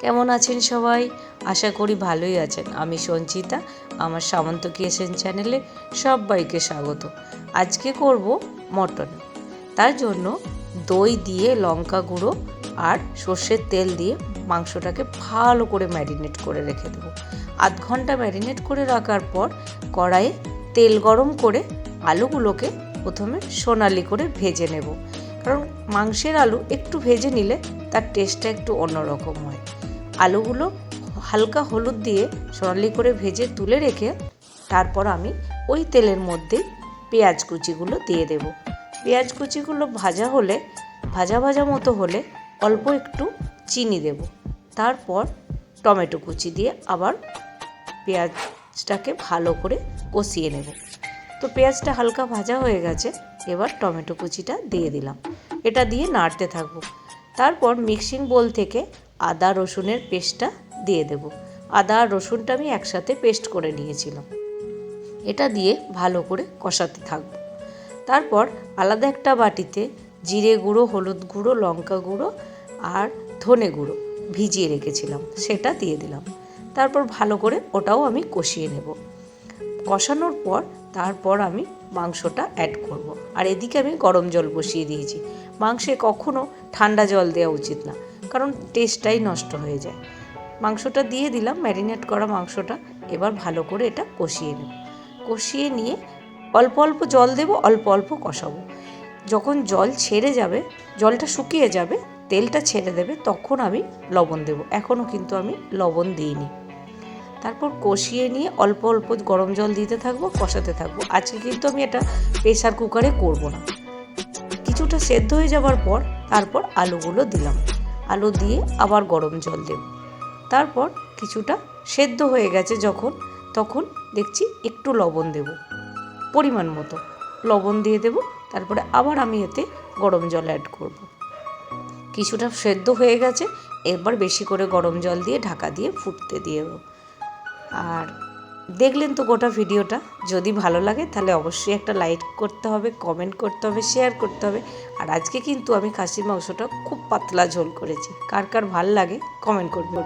কেমন আছেন সবাই? আশা করি ভালোই আছেন। আমি সঞ্চিতা, আমার সামন্ত কিয়েছেন চ্যানেলে সবাইকে স্বাগত। আজকে করব মটন। তার জন্য দই দিয়ে লঙ্কা গুঁড়ো আর সর্ষের তেল দিয়ে মাংসটাকে ভালো করে ম্যারিনেট করে রেখে দেবো। আধ ঘণ্টা ম্যারিনেট করে রাখার পর কড়াইয়ে তেল গরম করে আলুগুলোকে প্রথমে সোনালি করে ভেজে নেব। কারণ মাংসের আলু একটু ভেজে নিলে তার টেস্টটা একটু অন্যরকম হয়। আলুগুলো হালকা হলুদ দিয়ে সোনালি করে ভেজে তুলে রেখে তারপর আমি ওই তেলের মধ্যে পেঁয়াজ কুচিগুলো দিয়ে দেব। পেঁয়াজ কুচিগুলো ভাজা হলে, ভাজা ভাজা মতো হলে অল্প একটু চিনি দেব। তারপর টমেটো কুচি দিয়ে আবার পেঁয়াজটাকে ভালো করে কষিয়ে নেব। তো পেঁয়াজটা হালকা ভাজা হয়ে গেছে, এবার টমেটো কুচিটা দিয়ে দিলাম। এটা দিয়ে নাড়তে থাকব। তারপর মিক্সিং বোল থেকে আদা রসুনের পেস্টটা দিয়ে দেব। আদা রসুনটা আমি একসাথে পেস্ট করে নিয়েছিলাম। এটা দিয়ে ভালো করে কষাতে থাকব। তারপর আলাদা একটা বাটিতে জিরে গুঁড়ো, হলুদ গুঁড়ো, লঙ্কা গুঁড়ো আর ধনে গুঁড়ো ভিজিয়ে রেখেছিলাম, সেটা দিয়ে দিলাম। তারপর ভালো করে ওটাও আমি কষিয়ে নেব। কষানোর পর তারপর আমি মাংসটা অ্যাড করব। আর এদিকে আমি গরম জল বসিয়ে দিয়েছি। মাংসে কখনো ঠান্ডা জল দেওয়া উচিত না। কারণ টেস্টটাই নষ্ট হয়ে যায়। মাংসটা দিয়ে দিলাম ম্যারিনেট করা মাংসটা। এবার ভালো করে এটা কষিয়ে নেব। কষিয়ে নিয়ে অল্প অল্প জল দেব, অল্প অল্প কষাবো। যখন জল ছেড়ে যাবে, জলটা শুকিয়ে যাবে, তেলটা ছেড়ে দেবে, তখন আমি লবণ দেব। এখনও কিন্তু আমি লবণ দিইনি। তারপর কষিয়ে নিয়ে অল্প অল্প গরম জল দিতে থাকব, কষাতে থাকব। আজকে কিন্তু আমি এটা প্রেশার কুকারে করব না। কিছুটা সেদ্ধ হয়ে যাওয়ার পর, তারপর আলুগুলো দিলাম। আলু দিয়ে আবার গরম জল দেব। তারপর কিছুটা সেদ্ধ হয়ে গেছে যখন, তখন দেখছি একটু লবণ দেব। পরিমাণ মতো লবণ দিয়ে দেব, তারপরে আবার আমি এতে গরম জল অ্যাড করব। কিছুটা সেদ্ধ হয়ে গেছে, এবার বেশি করে গরম জল দিয়ে ঢাকা দিয়ে ফুটতে দিয়ে দেবো। আর দেখলেন তো গোটা ভিডিওটা। যদি ভালো লাগে তাহলে অবশ্যই একটা লাইক করতে হবে কমেন্ট করতে হবে শেয়ার করতে হবে। আর আজকে কিন্তু আমি খাসির মাংসটা খুব পাতলা ঝোল করেছি। কার কার ভালো লাগে কমেন্ট করবে